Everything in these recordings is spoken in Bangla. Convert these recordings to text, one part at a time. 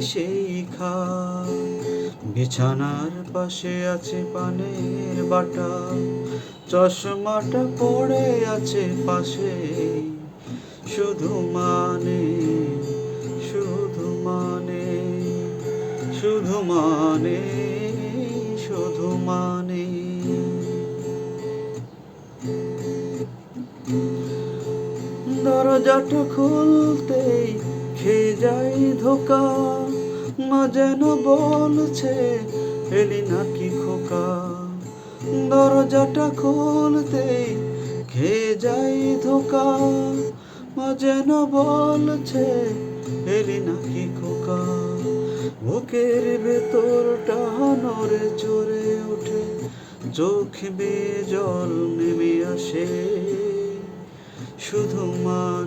সেই খাট বিছানার পাশে আছে পানের বাটা। চশমাটা পড়ে আছে পাশে। শুধু মানে শুধু মানে শুধু মানে শুধু মানে। দরজাটা খুলতেই খেয়ে যাই ধোকা, মা যেন বলছে, এলি নাকি খোকা? দরজাটা খুলতে খেয়ে যাই ধোকা, মা যেন বলছে, এলি নাকি খোকা? বুকের ভেতরটা নড়ে চড়ে ওঠে চোখ বেয়ে জল নেমে আসে। শুধু মানে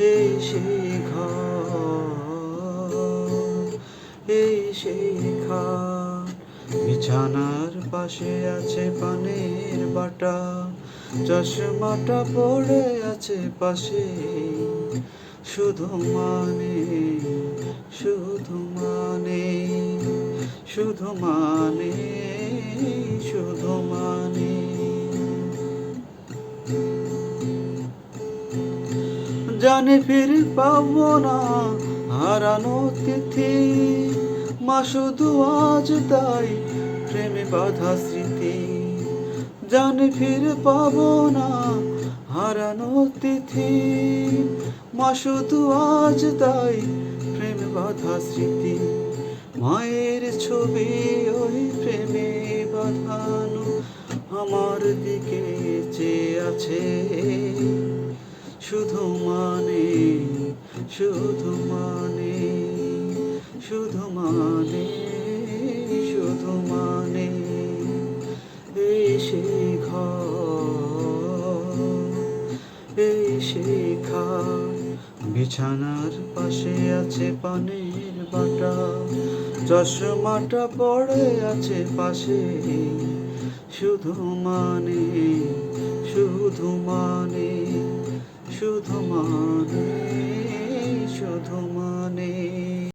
এই সেই এই সেই বিছানার পাশে আছে পানের বাটা, চশমাটা পড়ে আছে পাশে। শুধু মানে শুধু মানে শুধু মানে শুধু মানে। জানে ফির পাবো না হারানো তিথি। মা শুধু আজ তাই প্রেমে বাধা স্মৃতি। জানে ফির পাবো না হারানো তিথি। মা শুধু আজ তাই প্রেমে বাধা স্মৃতি। মায়ের ছবি ওই প্রেমে বাঁধানো আমার দিকে চেয়ে আছে। শুধু মানে শুধু মানে শুধু মানে শুধু মানে এই সেই ঘর। বিছানার পাশে আছে পানের বাটা, চশমাটা পড়ে আছে পাশে। শুধু মানে শুধু মানে শুধু মানে